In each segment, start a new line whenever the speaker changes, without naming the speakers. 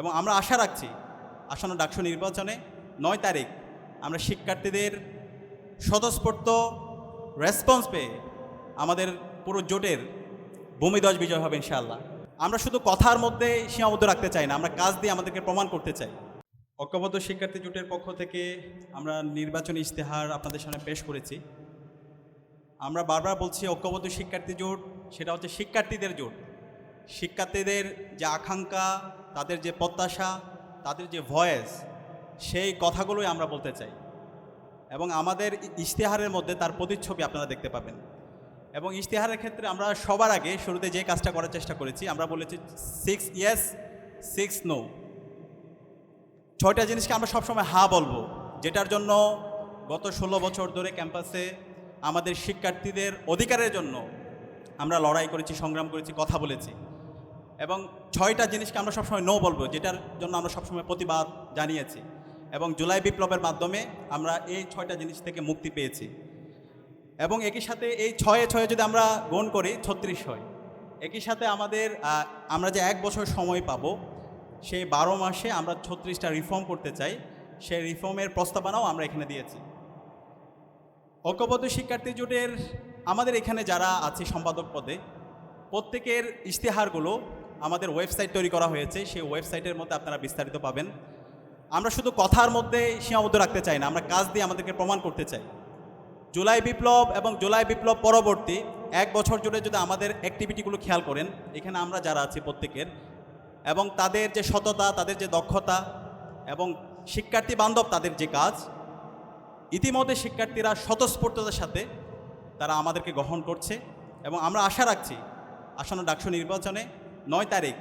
এবং আমরা আশা রাখছি আসন্ন ডাকসু নির্বাচনে নয় তারিখ আমরা শিক্ষার্থীদের স্বতঃস্ফূর্ত রেসপন্স পেয়ে আমাদের পুরো জোটের ভূমিধ্বজ বিজয় হবে ইনশাআল্লাহ। আমরা শুধু কথার মধ্যে সীমাবদ্ধ রাখতে চাই না, আমরা কাজ দিয়ে আমাদেরকে প্রমাণ করতে চাই। ঐক্যবদ্ধ শিক্ষার্থী জোটের পক্ষ থেকে আমরা নির্বাচনী ইশতেহার আপনাদের সামনে পেশ করেছি। আমরা বারবার বলছি ঐক্যবদ্ধ শিক্ষার্থী জোট, সেটা হচ্ছে শিক্ষার্থীদের জোট। শিক্ষার্থীদের যে আকাঙ্ক্ষা তাদের যে প্রত্যাশা, তাদের যে ভয়েস, সেই কথাগুলোই আমরা বলতে চাই। এবং আমাদের ইশতেহারের মধ্যে তার প্রতিচ্ছবি আপনারা দেখতে পাবেন। এবং ইশতেহারের ক্ষেত্রে আমরা সবার আগে শুরুতে যে কাজটা করার চেষ্টা করেছি, আমরা বলেছি সিক্স ইয়েস সিক্স নো ছয়টা জিনিসকে আমরা সবসময় হা বলব, যেটার জন্য গত ষোলো বছর ধরে ক্যাম্পাসে আমাদের শিক্ষার্থীদের অধিকারের জন্য আমরা লড়াই করেছি, সংগ্রাম করেছি, কথা বলেছি। এবং ছয়টা জিনিসকে আমরা সবসময় নো বলব, যেটার জন্য আমরা সবসময় প্রতিবাদ জানিয়েছি। এবং জুলাই বিপ্লবের মাধ্যমে আমরা এই ছয়টা জিনিস থেকে মুক্তি পেয়েছি। এবং একই সাথে এই ছয়ে ছয়ে যদি আমরা গুণ করি, ছত্রিশ হয়। একই সাথে আমাদের আমরা যে এক বছর সময় পাব, সেই বারো মাসে আমরা ছত্রিশটা রিফর্ম করতে চাই। সেই রিফর্মের প্রস্তাবনাও আমরা এখানে দিয়েছি। ঐক্যবদ্ধ শিক্ষার্থী জোটের, আমাদের এখানে যারা আছে, সম্পাদক পদে, প্রত্যেকের ইশতেহারগুলো আমাদের ওয়েবসাইট তৈরি করা হয়েছে, সেই ওয়েবসাইটের মধ্যে আপনারা বিস্তারিত পাবেন। আমরা শুধু কথার মধ্যে সীমাবদ্ধ রাখতে চাই না, আমরা কাজ দিয়ে আমাদেরকে প্রমাণ করতে চাই। জুলাই বিপ্লব এবং জুলাই বিপ্লব পরবর্তী এক বছর জুড়ে যদি আমাদের অ্যাক্টিভিটিগুলো খেয়াল করেন, এখানে আমরা যারা আছি প্রত্যেকের, এবং তাদের যে সততা, তাদের যে দক্ষতা এবং শিক্ষার্থী বান্ধব তাদের যে কাজ, ইতিমধ্যে শিক্ষার্থীরা স্বতঃস্ফূর্ততার সাথে তারা আমাদেরকে গ্রহণ করছে এবং আমরা আশা রাখছি, আসন্ন ডাকসু নির্বাচনে নয় তারিখ,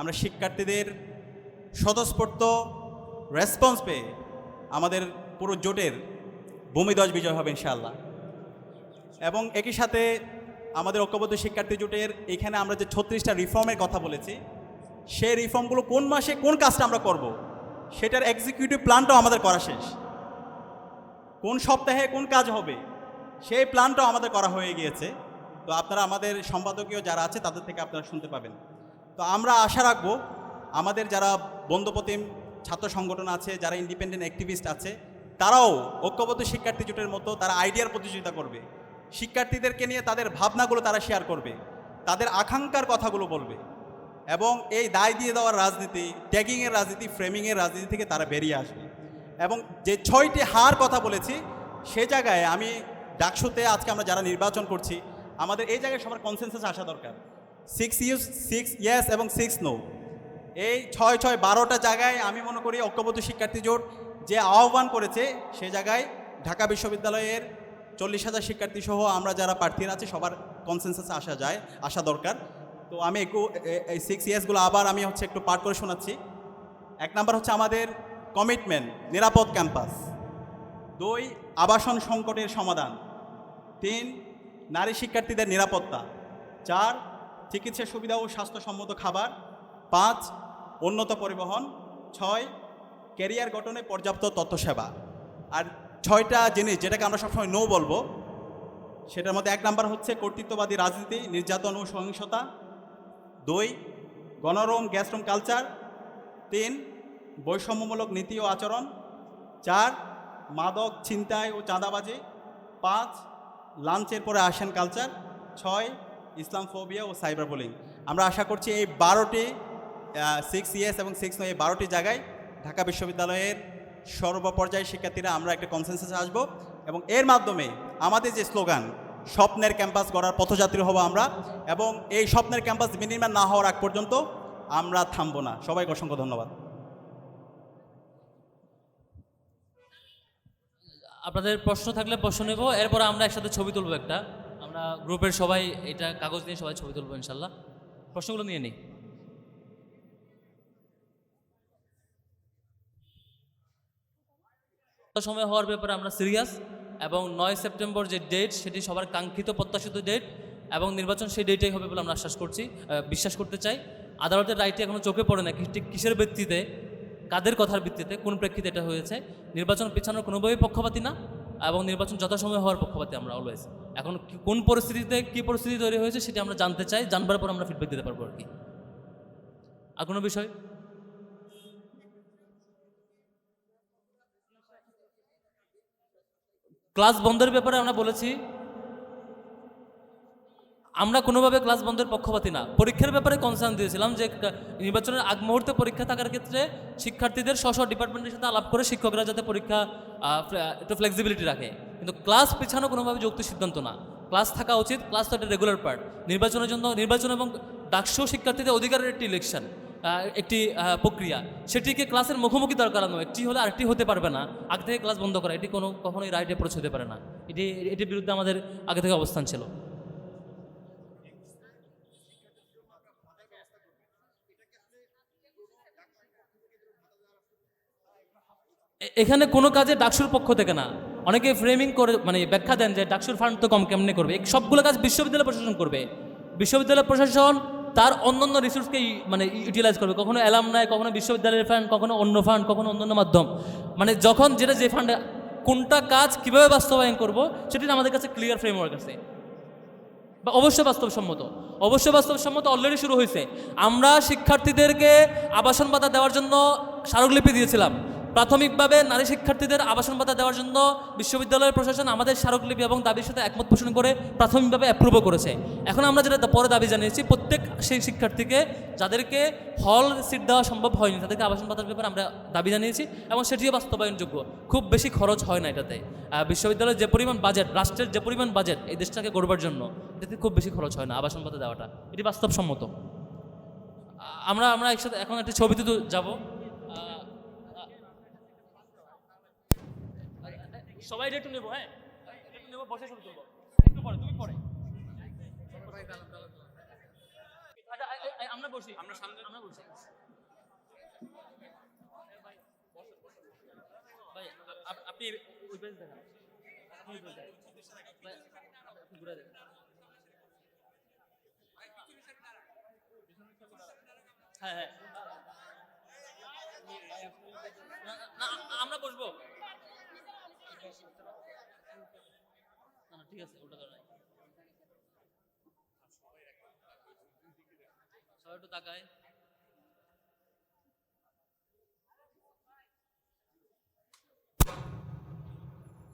আমরা শিক্ষার্থীদের স্বতঃস্ফূর্ত রেসপন্স পেয়ে আমাদের পুরো জোটের ভূমিধ্বজ বিজয় হবে ইনশাআল্লাহ। এবং একই সাথে আমাদের ঐক্যবদ্ধ শিক্ষার্থী জোটের এখানে আমরা যে ছত্রিশটা রিফর্মের কথা বলেছি, সেই রিফর্মগুলো কোন মাসে কোন কাজটা আমরা করব, সেটার এক্সিকিউটিভ প্ল্যানটাও আমাদের করা শেষ। কোন সপ্তাহে কোন কাজ হবে, সেই প্ল্যানটাও আমাদের করা হয়ে গিয়েছে। তো আপনারা আমাদের সম্পাদকীয় যারা আছে, তাদের থেকে আপনারা শুনতে পাবেন। তো আমরা আশা রাখব আমাদের যারা বন্ধুপ্রতিম ছাত্র সংগঠন আছে, যারা ইন্ডিপেন্ডেন্ট অ্যাক্টিভিস্ট আছে, তারাও ঐক্যবদ্ধ শিক্ষার্থী জোটের মতো তারা আইডিয়ার প্রতিযোগিতা করবে। শিক্ষার্থীদেরকে নিয়ে তাদের ভাবনাগুলো তারা শেয়ার করবে, তাদের আকাঙ্ক্ষার কথাগুলো বলবে এবং এই দায় দিয়ে দেওয়ার রাজনীতি ট্যাগিংয়ের রাজনীতি ফ্রেমিংয়ের রাজনীতি থেকে তারা বেরিয়ে আসবে। এবং যে ছয়টি হার কথা বলেছি, সে জায়গায় আমি ডাকসুতে আজকে আমরা যারা নির্বাচন করছি, আমাদের এই জায়গায় সবার কনসেন্সাস আসা দরকার। সিক্স ইউস সিক্স ইয়েস এবং সিক্স নো এই ছয় ছয়, বারোটা জায়গায় আমি মনে করি ঐক্যবদ্ধ শিক্ষার্থী জোট যে আহ্বান করেছে, সে জায়গায় ঢাকা বিশ্ববিদ্যালয়ের চল্লিশ হাজার শিক্ষার্থী সহ আমরা যারা প্রার্থীরা আছে, সবার কনসেন্সাসে আসা যায়, আসা দরকার। তো আমি একটু এই সিক্স ইয়ার্সগুলো আবার আমি হচ্ছে একটু পাঠ করে শোনাচ্ছি। এক নাম্বার হচ্ছে আমাদের কমিটমেন্ট নিরাপদ ক্যাম্পাস দুই, আবাসন সংকটের সমাধান। তিন, নারী শিক্ষার্থীদের নিরাপত্তা। চার চিকিৎসা সুবিধা ও স্বাস্থ্যসম্মত খাবার। পাঁচ, উন্নত পরিবহন। ছয়, ক্যারিয়ার গঠনে পর্যাপ্ত তথ্য সেবা আর ছয়টা জিনিস যেটাকে আমরা সবসময় নো বলব, সেটার মধ্যে এক নাম্বার হচ্ছে কর্তৃত্ববাদী রাজনীতি, নির্যাতন ও সহিংসতা। দুই, গণরম গ্যাসরুম কালচার। তিন, বৈষম্যমূলক নীতি ও আচরণ। চার, মাদক ছিনতাই ও চাঁদাবাজি। পাঁচ, লাঞ্চের পরে আসেন কালচার। ছয় ইসলাম ফোবিয়া ও সাইবার বুলিং আমরা আশা করছি এই বারোটি সিক্স ইয়েস এবং সিক্স নয়, এই বারোটি জায়গায় ঢাকা বিশ্ববিদ্যালয়ের সর্বপর্যায়ের শিক্ষার্থীরা আমরা একটা কনসেন্সাসে আসব এবং এর মাধ্যমে আমাদের যে স্লোগান, স্বপ্নের ক্যাম্পাস গড়ার পথযাত্রী হব আমরা এবং এই স্বপ্নের ক্যাম্পাস বিনির্মাণ না হওয়ার আগ পর্যন্ত আমরা থামবো না। সবাইকে অসংখ্য ধন্যবাদ।
আপনাদের প্রশ্ন থাকলে প্রশ্ন নেব, এরপর আমরা একসাথে ছবি তুলবো একটা। আমরা গ্রুপের সবাই এটা কাগজ নিয়ে সবাই ছবি তুলবো ইনশাল্লাহ। প্রশ্নগুলো নিয়ে নিই। সময় হওয়ার ব্যাপারে আমরা সিরিয়াস এবং নয় সেপ্টেম্বর যে ডেট সেটি সবার কাঙ্ক্ষিত প্রত্যাশিত ডেট এবং নির্বাচন সেই ডেটেই হবে বলে আমরা আশ্বাস করছি বিশ্বাস করতে চাই। আদালতের রায়টি এখনও চোখে পড়ে না ঠিক কিসের ভিত্তিতে, কাদের কথার ভিত্তিতে, কোন প্রেক্ষিতে এটা হয়েছে? নির্বাচন পেছানোর কোনোভাবেই পক্ষপাতি না। এবং নির্বাচন যথাসময় হওয়ার পক্ষপাতি আমরা অলওয়েজ এখন কোন পরিস্থিতিতে কী পরিস্থিতি তৈরি হয়েছে সেটি আমরা জানতে চাই, জানবার পর আমরা ফিডব্যাক দিতে পারব আর কি। আর কোনো বিষয়? ক্লাস বন্ধের ব্যাপারে আমরা বলেছি আমরা কোনোভাবে ক্লাস বন্ধের পক্ষপাতী না। পরীক্ষার ব্যাপারে কনসার্ন দিয়েছিলাম যে নির্বাচনের আগ মুহূর্তে পরীক্ষা থাকার ক্ষেত্রে শিক্ষার্থীদের স্ব ডিপার্টমেন্টের সাথে আলাপ করে শিক্ষকরা যাতে পরীক্ষা একটু ফ্লেক্সিবিলিটি রাখে। কিন্তু ক্লাস পেছানো কোনোভাবে যৌক্তিক সিদ্ধান্ত না। ক্লাস থাকা উচিত ক্লাস তো একটা রেগুলার পার্ট নির্বাচনের জন্য, নির্বাচন এবং ডাকসু শিক্ষার্থীদের অধিকারের একটি ইলেকশন একটি প্রক্রিয়া। সেটিকে ক্লাসের মুখোমুখি দরকার নয়। একটি হলে আরেকটি হতে পারবে না। আগে থেকে ক্লাস বন্ধ করা, এটি কোনো কখনোই রাইট অ্যাপ্রোচ হতে পারে না। এটি, এটির বিরুদ্ধে আমাদের আগে থেকে অবস্থান ছিল। এখানে কোনো কাজে ডাকসুর পক্ষ থেকে না। অনেকে ফ্রেমিং করে মানে ব্যাখ্যা দেন যে ডাকসুর ফান্ড তো কম কেমনে করবে। সবগুলো কাজ বিশ্ববিদ্যালয় প্রশাসন করবে। বিশ্ববিদ্যালয় প্রশাসন তার অন্যান্য রিসোর্সকে মানে ইউটিলাইজ করবে। কখনো অ্যালাম নাই কখনো বিশ্ববিদ্যালয়ের ফান্ড কখনো অন্য ফান্ড কখনো অন্যান্য মাধ্যম। মানে যখন যেটা যে ফান্ডে কোনটা কাজ কীভাবে বাস্তবায়ন করব, সেটি আমাদের কাছে ক্লিয়ার ফ্রেমওয়ার্ক আছে। বা অবশ্য বাস্তবসম্মত। অবশ্যই বাস্তবসম্মত অলরেডি শুরু হয়েছে। আমরা শিক্ষার্থীদেরকে আবাসন ভাতা দেওয়ার জন্য স্মারকলিপি দিয়েছিলাম। প্রাথমিকভাবে নারী শিক্ষার্থীদের আবাসন ভাতা দেওয়ার জন্য বিশ্ববিদ্যালয়ের প্রশাসন আমাদের স্মারকলিপি এবং দাবির সাথে একমত পোষণ করে প্রাথমিকভাবে অ্যাপ্রুভও করেছে। এখন আমরা যেটা পরে দাবি জানিয়েছি, প্রত্যেক সেই শিক্ষার্থীকে যাদেরকে হল সিট দেওয়া সম্ভব হয়নি, তাদেরকে আবাসন ভাতার ব্যাপারে আমরা দাবি জানিয়েছি এবং সেটিও বাস্তবায়নযোগ্য। খুব বেশি খরচ হয় না এটাতে। বিশ্ববিদ্যালয়ের যে পরিমাণ বাজেট রাষ্ট্রের যে পরিমাণ বাজেট এই দেশটাকে গড়বার জন্য, এটাতে খুব বেশি খরচ হয় না আবাসন ভাতা দেওয়াটা। এটি বাস্তবসম্মত। আমরা আমরা একসাথে এখন একটা ছবিতে তো যাব। সবাই একটু নেব হ্যাঁ? একটু নেব বসে ছবি তুলবো একটু পরে তুমি পরে আচ্ছা, আমরা বসি। আমরা সামনে আমরা বসি। ভাই আপনি ওই পেজ দেখান। আপনি ওই আপনি ঘুরে দেখান। হ্যাঁ হ্যাঁ। না, আমরা বসবো। না না ঠিক আছে ওটা তো নাই। সবাই একটু তাকায়।